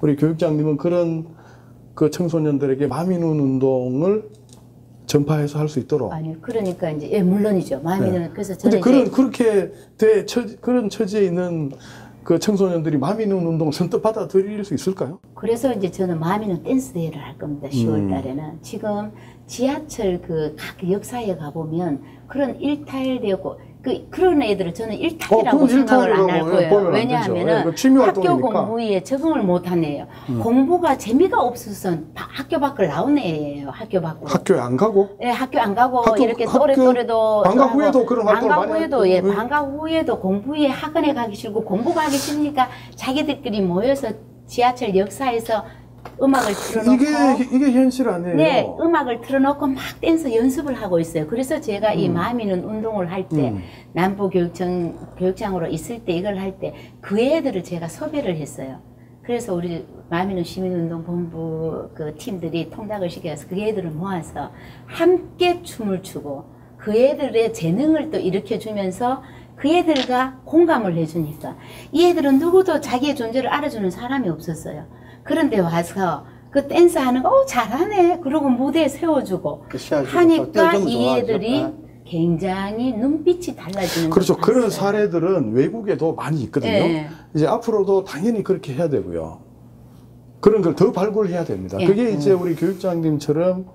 우리 교육장님은 그런 그 청소년들에게 마미눈 운동을 전파해서 할 수 있도록. 아니 그러니까 이제 예 물론이죠. 마음에는 그래서 근데 저는 그런 그렇게 대 처, 그런 처지에 있는 그 청소년들이 마미눈 운동을 선뜻 받아들일 수 있을까요? 그래서 이제 저는 마음에는 댄스 대회를 할 겁니다. 10월 음. 달에는 지금 지하철 그 각 역사에 가 보면 그런 일탈되고 그 그런 애들을 저는 일탈이라고 어, 생각을 안 할 거예요. 왜냐하면은 취미 학교. 음. 공부에 적응을 못한 애예요. 공부가 재미가 없어서 바- 학교 밖을 나온 애예요. 학교 밖으로. 학교에 안 가고 예, 학교 안 가고 학교- 이렇게 또래 또래도 방과 후에도 그런 활동을 방과 후에도 예, 음. 방과 후에도 공부에 학원에 가기 싫고 공부가 하기 싫으니까 자기들끼리 모여서 지하철 역사에서 음악을 틀어놓고 이게 이게 현실 아니에요. 네, 음악을 틀어놓고 막 댄스 연습을 하고 있어요. 그래서 제가 이 마음이는 운동을 할때 음. 남부교육청 교육장으로 있을 때 이걸 할 때 그 애들을 제가 섭외를 했어요. 그래서 우리 마음이는 시민운동본부 그 팀들이 통닭을 시켜서 그 애들을 모아서 함께 춤을 추고 그 애들의 재능을 또 일으켜 주면서 그 애들과 공감을 해주니까 이 애들은 누구도 자기의 존재를 알아주는 사람이 없었어요. 그런데 와서 그 댄스 하는 거, 어, 잘하네. 그러고 무대에 세워주고 그 시야주고 하니까 이. 애들이 네. 굉장히 눈빛이 달라지는 그렇죠. 걸 그런 봤어요. 사례들은 외국에도 많이 있거든요. 예. 이제 앞으로도 당연히 그렇게 해야 되고요. 그런 걸 더 발굴해야 됩니다. 예. 그게 이제 우리 교육장님처럼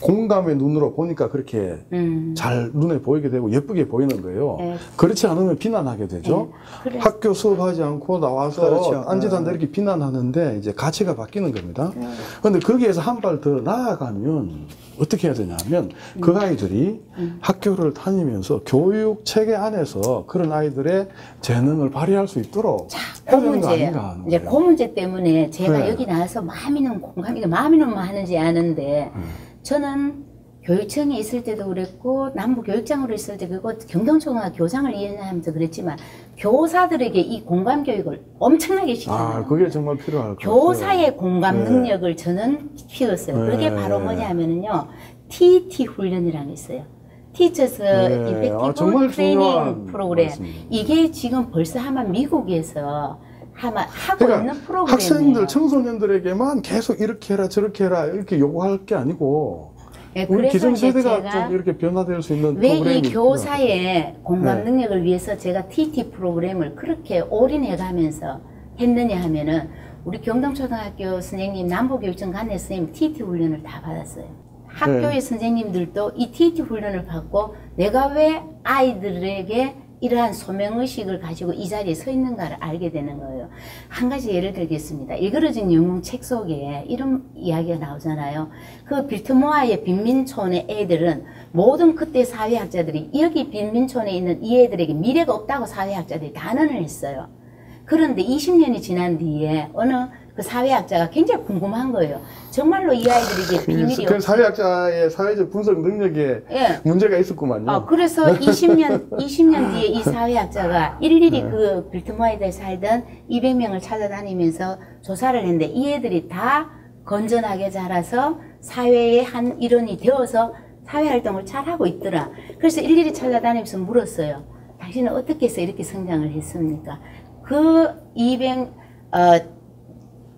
공감의 눈으로 보니까 그렇게 음. 잘 눈에 보이게 되고 예쁘게 보이는 거예요. 예. 그렇지 않으면 비난하게 되죠. 예. 그래. 학교 수업하지 않고 나와서 그렇죠. 앉지도 네. 이렇게 비난하는데 이제 가치가 바뀌는 겁니다. 네. 그런데 거기에서 한 발 더 나아가면 어떻게 해야 되냐면 그 아이들이 학교를 다니면서 교육 체계 안에서 그런 아이들의 재능을 발휘할 수 있도록 그 해야 되는 거 아닌가 문제예요. 하는 이제 거예요. 그 문제 때문에 제가 네. 여기 나와서 마음이는 공감이, 마음이는만 하는지 아는데 음. 저는 교육청에 있을 때도 그랬고 남부 교육장으로 있을 때 그리고 경동초등학교 교장을 이해하면서 그랬지만 교사들에게 이 공감 교육을 엄청나게 시키는 아, 그게 정말 필요할 것 같아요. 교사의 공감 네. 능력을 저는 키웠어요. 그게 네. 바로 뭐냐면은요, TT 훈련이라는 게 있어요. 티처스 네. 이펙티브 아, 트레이닝 프로그램. 말씀입니다. 이게 지금 벌써 아마 미국에서 아마 하고 그러니까 있는 프로그램이에요. 학생들, 청소년들에게만 계속 이렇게 해라, 저렇게 해라, 이렇게 요구할 게 아니고, 네, 우리 기성세대가 제가 좀 이렇게 변화될 수 있는 왜 프로그램이 이 교사의 공감 네. 능력을 위해서 제가 TT 프로그램을 그렇게 올인해가면서 했느냐 하면은 우리 경동초등학교 선생님, 남부교육청 관내 선생님 TT 훈련을 다 받았어요. 학교의 네. 선생님들도 이 TT 훈련을 받고 내가 왜 아이들에게 이러한 소명의식을 가지고 이 자리에 서 있는가를 알게 되는 거예요. 한 가지 예를 들겠습니다. 일그러진 영웅 책 속에 이런 이야기가 나오잖아요. 그 빌트모아의 빈민촌의 애들은 모든 그때 사회학자들이 여기 빈민촌에 있는 이 애들에게 미래가 없다고 사회학자들이 단언을 했어요. 그런데 20년이 지난 뒤에 어느 그 사회학자가 굉장히 궁금한 거예요. 정말로 이 아이들에게 비밀이 그없 사회학자의 사회적 분석 능력에 예. 문제가 있었구만요. 아, 그래서 20년, 20년 뒤에 이 사회학자가 일일이 그 빌트모아이들 살던 200명을 찾아다니면서 조사를 했는데 이 애들이 다 건전하게 자라서 사회의 한 일원이 되어서 사회 활동을 잘 하고 있더라. 그래서 일일이 찾아다니면서 물었어요. 당신은 어떻게 해서 이렇게 성장을 했습니까? 그 200, 어,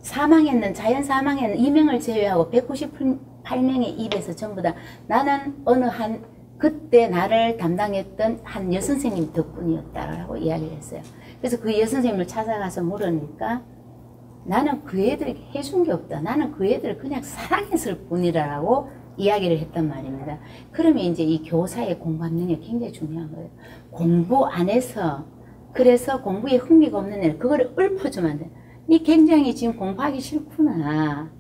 사망했는, 자연 사망했는 2명을 제외하고 198명의 입에서 전부 다 나는 어느 한 그때 나를 담당했던 한 여선생님 덕분이었다라고 이야기를 했어요. 그래서 그 여선생님을 찾아가서 물으니까 나는 그 애들에게 해준 게 없다. 나는 그 애들을 그냥 사랑했을 뿐이라고 이야기를 했단 말입니다. 그러면 이제 이 교사의 공감 능력이 굉장히 중요한 거예요. 공부 안에서 그래서 공부에 흥미가 없는 애를 그거를 읊어주면 안 돼. 니 굉장히 지금 공부하기 싫구나.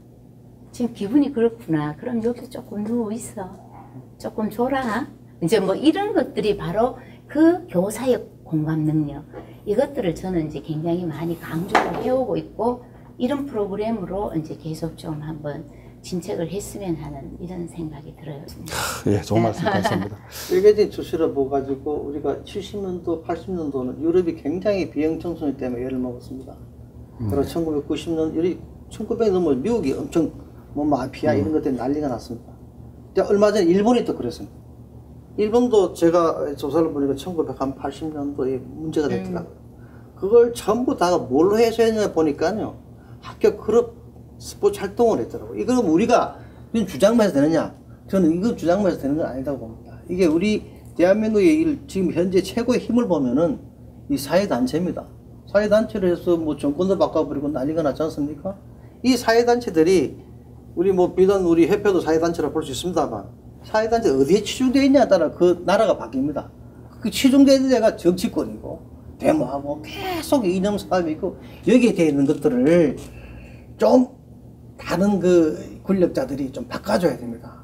지금 기분이 그렇구나. 그럼 여기서 조금 누워 있어. 조금 졸아. 이제 뭐 이런 것들이 바로 그 교사의 공감 능력. 이것들을 저는 이제 굉장히 많이 강조를 해오고 있고 이런 프로그램으로 이제 계속 좀 한번 진책을 했으면 하는 이런 생각이 들어요. 예, 좋은 말씀 감사합니다. 일개진 주시를 보가지고 우리가 70년도, 80년도는 유럽이 굉장히 비형 청소년 때문에 열을 먹었습니다. 그리고 1990년, 유럽 1900 넘어 미국이 엄청 뭐 마피아 이런 것 때문에 난리가 났습니다. 근데 얼마 전에 일본이 또 그랬습니다. 일본도 제가 조사를 보니까 1980년도에 문제가 됐더라고요. 그걸 전부 다 뭘로 해소했냐 보니까요. 아, 학교 클럽 스포츠 활동을 했더라고요. 이걸 우리가 이건 주장만 해서 되느냐? 저는 이거 주장만 해서 되는 건 아니다고 봅니다. 이게 우리 대한민국의 일- 지금 현재 최고의 힘을 보면은 이 사회단체입니다. 사회단체를 해서 뭐 정권도 바꿔버리고 난리가 났지 않습니까? 이 사회단체들이 우리 뭐 비단 우리 협회도 사회단체라 볼 수 있습니다만 사회단체 어디에 치중되어 있냐에 따라 그 나라가 바뀝니다. 그 치중되어 있는 데가 정치권이고 데모하고 계속 이념 사업이 있고 여기에 되어 있는 것들을 좀 다른 그 권력자들이 좀 바꿔줘야 됩니다.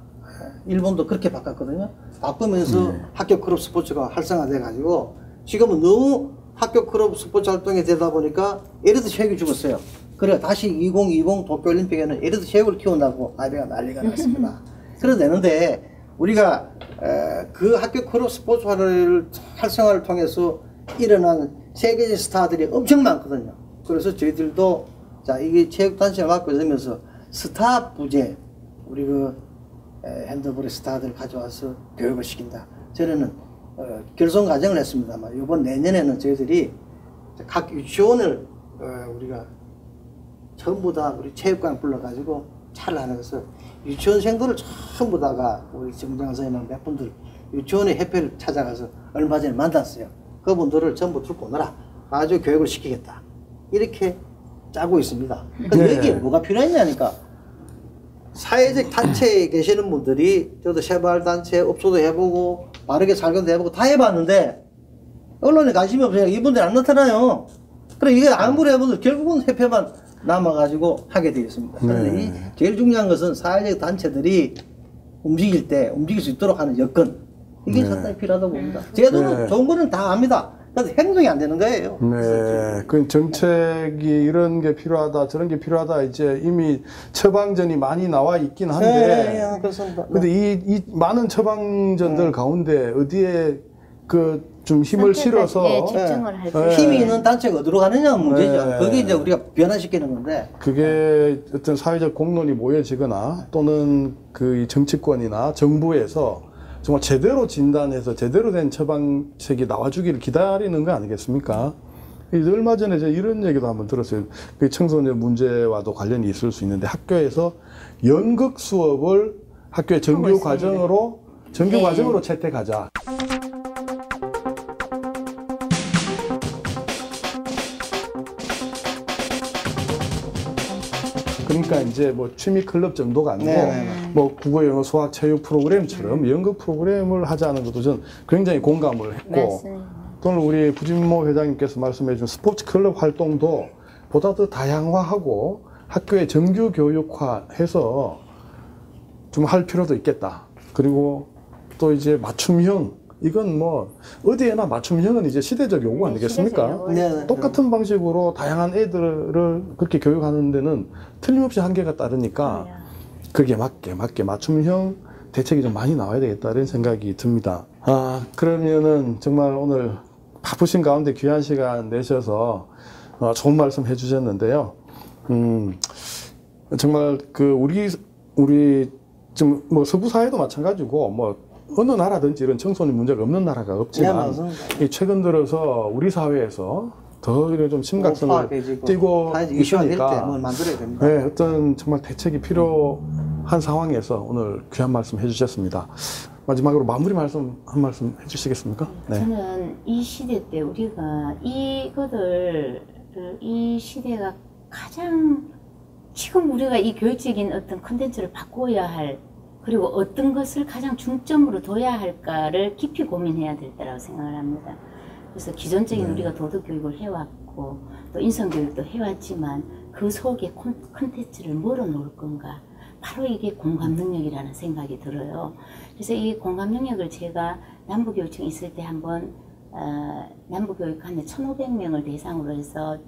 예, 일본도 그렇게 바꿨거든요. 바꾸면서 학교 클럽 스포츠가 활성화돼 가지고 지금은 너무 학교 클럽 스포츠 활동이 되다 보니까 에르드 체육이 죽었어요. 그래 다시 2020 도쿄올림픽에는 에르드 체육을 키운다고 난리가 난리가 났습니다. 그래도 되는데 우리가 에, 그 학교 클럽 스포츠화를 활성화를 통해서 일어난 세계적 스타들이 엄청 많거든요. 그래서 저희들도 자 이게 체육단체가 맡고 이러면서 스타 부재 우리 그 에, 핸드볼의 스타들 가져와서 교육을 시킨다. 저는 어, 결성 과정을 했습니다만 이번 내년에는 저희들이 각 유치원을 어, 우리가 전부 다 우리 체육관 불러가지고 차를 하나 해서 유치원생들을 전부 다가 우리 정장 선생님 몇 분들 유치원의 협회를 찾아가서 얼마 전에 만났어요. 그분들을 전부 들고 오너라. 아주 교육을 시키겠다. 이렇게 짜고 있습니다. 근데 네. 여기에 뭐가 필요했냐니까 사회적 단체에 계시는 분들이 저도 세발단체 업소도 해보고 바르게 살건도 해보고 다 해봤는데 언론에 관심이 없어요. 이분들 안 나타나요. 그래 이게 아무리 해봐도 결국은 협회만 남아가지고 하게 되어 있습니다. 그런데 네. 이 제일 중요한 것은 사회적 단체들이 움직일 때 움직일 수 있도록 하는 여건 이게 네. 상당히 필요하다고 봅니다. 제도는 네. 좋은 거는 다 압니다. 그런데 행동이 안 되는 거예요. 네, 그 정책이 이런 게 필요하다, 저런 게 필요하다, 이제 이미 처방전이 많이 나와 있긴 한데, 네, 그렇습니다. 근데 이, 이 많은 처방전들 가운데 어디에 그 좀 힘을 실어서 예, 집중을 할 때. 네. 힘이 있는 단체가 어디로 가느냐 문제죠. 네. 그게 이제 우리가 변화시키는 건데 그게 어떤 사회적 공론이 모여지거나 또는 그이 정치권이나 정부에서 정말 제대로 진단해서 제대로 된 처방책이 나와주기를 기다리는 거 아니겠습니까? 이 얼마 전에 제가 이런 얘기도 한번 들었어요. 그 청소년 문제와도 관련이 있을 수 있는데 학교에서 연극 수업을 학교의 정규. 과정으로 정규 네. 과정으로 채택하자. 그러니까 이제 뭐 취미 클럽 정도가 아니고 네, 네, 네. 뭐 국어, 영어, 수학, 체육 프로그램처럼 연극 프로그램을 하자는 것도 저는 굉장히 공감을 했고 맞습니다. 또는 우리 부진모 회장님께서 말씀해 준 스포츠 클럽 활동도 보다 더 다양화하고 학교의 정규 교육화해서 좀 할 필요도 있겠다. 그리고 또 이제 맞춤형 이건 뭐 어디에나 맞춤형은 이제 시대적 요구 네, 아니겠습니까? 시대적 네, 네. 똑같은 방식으로 다양한 애들을 그렇게 교육하는 데는 틀림없이 한계가 따르니까 그게 맞게 맞게 맞춤형 대책이 좀 많이 나와야 되겠다 이런 생각이 듭니다. 아 그러면은 정말 오늘 바쁘신 가운데 귀한 시간 내셔서 어, 좋은 말씀 해주셨는데요. 음 정말 그 우리 우리 좀뭐 서구 사회도 마찬가지고 뭐 어느 나라든지 이런 청소년 문제가 없는 나라가 네, 없지만. 이 최근 들어서 우리 사회에서 더 이런 좀 심각성을 오파해지고 띄고 다 이슈화 될 있으니까 때뭘 만들어야 됩니다. 네, 어떤 정말 대책이 필요한 상황에서 오늘 귀한 말씀 해주셨습니다. 마지막으로 마무리 말씀 한 말씀 해주시겠습니까? 네. 저는 이 시대 때 우리가 이거를 이 시대가 가장 지금 우리가 이 교육적인 어떤 컨텐츠를 바꿔야 할 그리고 어떤 것을 가장 중점으로 둬야 할까를 깊이 고민해야 될 때라고 생각을 합니다. 그래서 기존적인 네. 우리가 도덕 교육을 해왔고 또 인성 교육도 해왔지만 그 속에 콘- 컨텐츠를 뭐로 놓을 건가? 바로 이게 공감 능력이라는 생각이 들어요. 그래서 이 공감 능력을 제가 남부교육청 있을 때 한번 어, 남부교육관에 1,500명을 대상으로 해서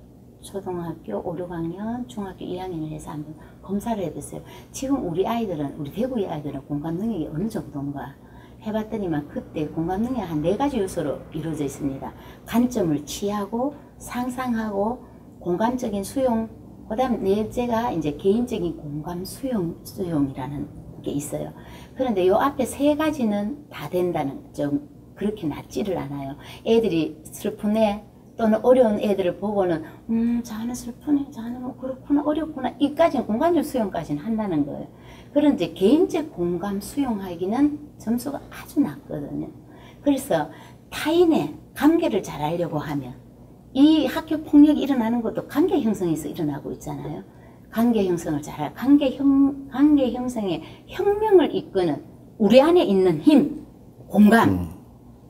초등학교 5, 6학년, 중학교 2학년을 해서 한번 검사를 해봤어요. 지금 우리 아이들은, 우리 대구의 아이들은 공감 능력이 어느 정도인가 해봤더니만 그때 공감 능력이 한네 가지 요소로 이루어져 있습니다. 관점을 취하고 상상하고 공감적인 수용, 그 다음 넷째가 이제 개인적인 공감 수용, 수용이라는 게 있어요. 그런데 요 앞에 세 가지는 다 된다는 좀 그렇게 낮지를 않아요. 애들이 슬프네, 또는 어려운 애들을 보고는 음 자는 슬프네 자는 뭐 그렇구나 어렵구나 이까지는 공간적 수용까지는 한다는 거예요. 그런데 개인적 공감 수용하기는 점수가 아주 낮거든요. 그래서 타인의 관계를 잘 알려고 하면 이 학교 폭력이 일어나는 것도 관계 형성에서 일어나고 있잖아요. 관계 형성을 잘할 관계 형 관계 형성의 혁명을 이끄는 우리 안에 있는 힘, 공감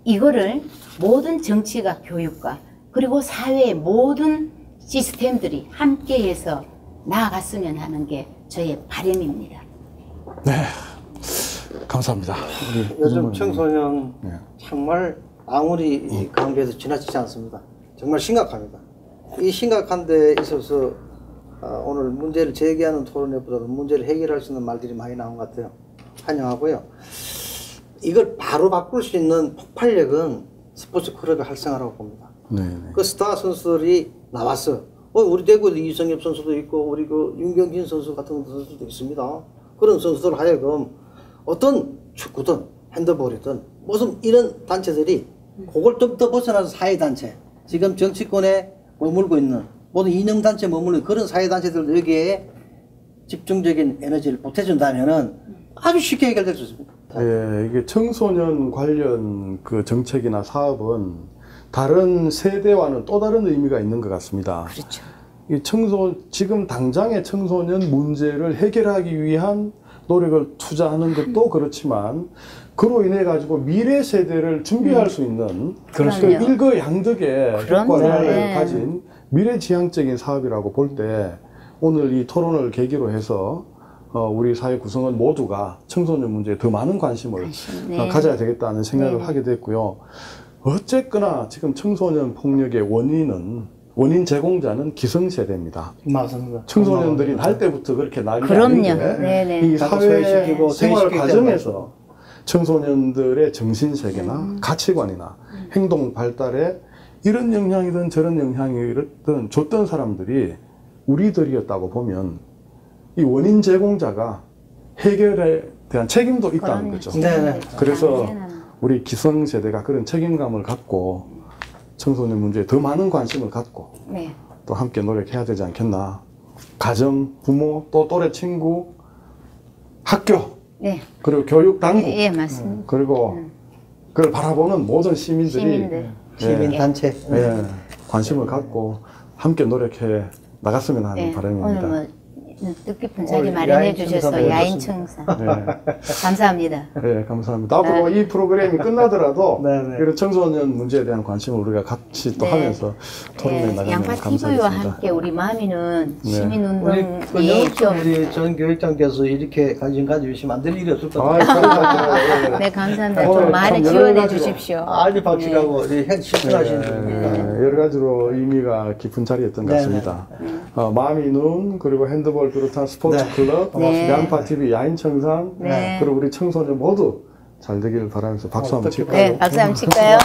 이거를 모든 정치가 교육과 그리고 사회의 모든 시스템들이 함께해서 나아갔으면 하는 게 저의 바람입니다. 네. 감사합니다. 요즘 청소년 네. 정말 아무리 이 강조해도 지나치지 않습니다. 정말 심각합니다. 이 심각한 데 있어서 어, 오늘 문제를 제기하는 토론회보다도 문제를 해결할 수 있는 말들이 많이 나온 것 같아요. 환영하고요. 이걸 바로 바꿀 수 있는 폭발력은 스포츠 클럽의 활성화라고 봅니다. 네, 네. 그 스타 선수들이 나왔어. 어, 우리 대구에도 이성엽 선수도 있고, 우리 그 윤경진 선수 같은 선수도 있습니다. 그런 선수들 하여금 어떤 축구든 핸드볼이든 무슨 이런 단체들이 그걸 좀더 벗어나서 사회단체, 지금 정치권에 머물고 있는 모든 이념단체에 머물는 그런 사회단체들 여기에 집중적인 에너지를 보태준다면은 아주 쉽게 해결될 수 있습니다. 예, 이게 청소년 관련 그 정책이나 사업은 다른 세대와는 또 다른 의미가 있는 것 같습니다. 그렇죠. 이 청소 지금 당장의 청소년 문제를 해결하기 위한 노력을 투자하는 것도 그렇지만 그로 인해 가지고 미래 세대를 준비할 수 있는 그 음. 그럼요. 일거양득의. 효과를 네. 가진 미래지향적인 사업이라고 볼 때 오늘 이 토론을 계기로 해서 어, 우리 사회 구성원 모두가 청소년 문제에 더 많은 관심을 관심, 네. 어, 가져야 되겠다는 생각을 네. 하게 됐고요. 어쨌거나 지금 청소년 폭력의 원인은 원인 제공자는 기성세대입니다. 맞습니다. 청소년들이 날 때부터 그렇게 나이 그럼요. 아닌데 네네. 이 나도 사회 소외시키고 생활 과정에서 청소년들의 정신 세계나 음. 가치관이나 행동 발달에 이런 영향이든 저런 영향이든 줬던 사람들이 우리들이었다고 보면 이 원인 제공자가 해결에 대한 책임도 있다는 그럼요. 거죠. 네네. 그래서. 우리 기성세대가 그런 책임감을 갖고 청소년 문제에 더 많은 관심을 갖고 네. 또 함께 노력해야 되지 않겠나. 가정, 부모, 또 또래 친구, 학교, 네. 그리고 교육 당국, 예, 예, 맞습니다. 그리고 그걸 바라보는 모든 시민들이 시민들. 시민단체. 예, 관심을 갖고 함께 노력해 나갔으면 하는 네. 바람입니다. 뭐 뜻깊은 자리 오늘 마련해 주셔서 청사 야인 배우셨습니다. 청사 네. 감사합니다. 네, 감사합니다. 앞으로 이 프로그램이 끝나더라도 네, 네. 이런 청소년 문제에 대한 관심을 우리가 같이 또 네. 하면서 토론해 네, 나가면 양파 TV와 감사하겠습니다. 함께 우리 네. 시민운동에 그좀 우리 전 교육장께서 이렇게 관심 가져주시면 안 될 일이 없을 것 아, 같아요. 감사합니다. 네, 감사합니다. 오늘 좀 많이 참 지원해 주십시오. 아주 박식하고 우리 현 실천하시는 네, 분입니다. 네, 여러 가지로 의미가 깊은 자리였던 것 네, 같습니다. 어, 마음이 눈 그리고 핸드볼 비롯한 스포츠 네. 클럽, 네. 양파 TV 야인 청상 네. 그리고 우리 청소년 모두 잘 되길 바라면서 박수 한번 어떻게 칠까요? 네, 박수 한번 칠까요?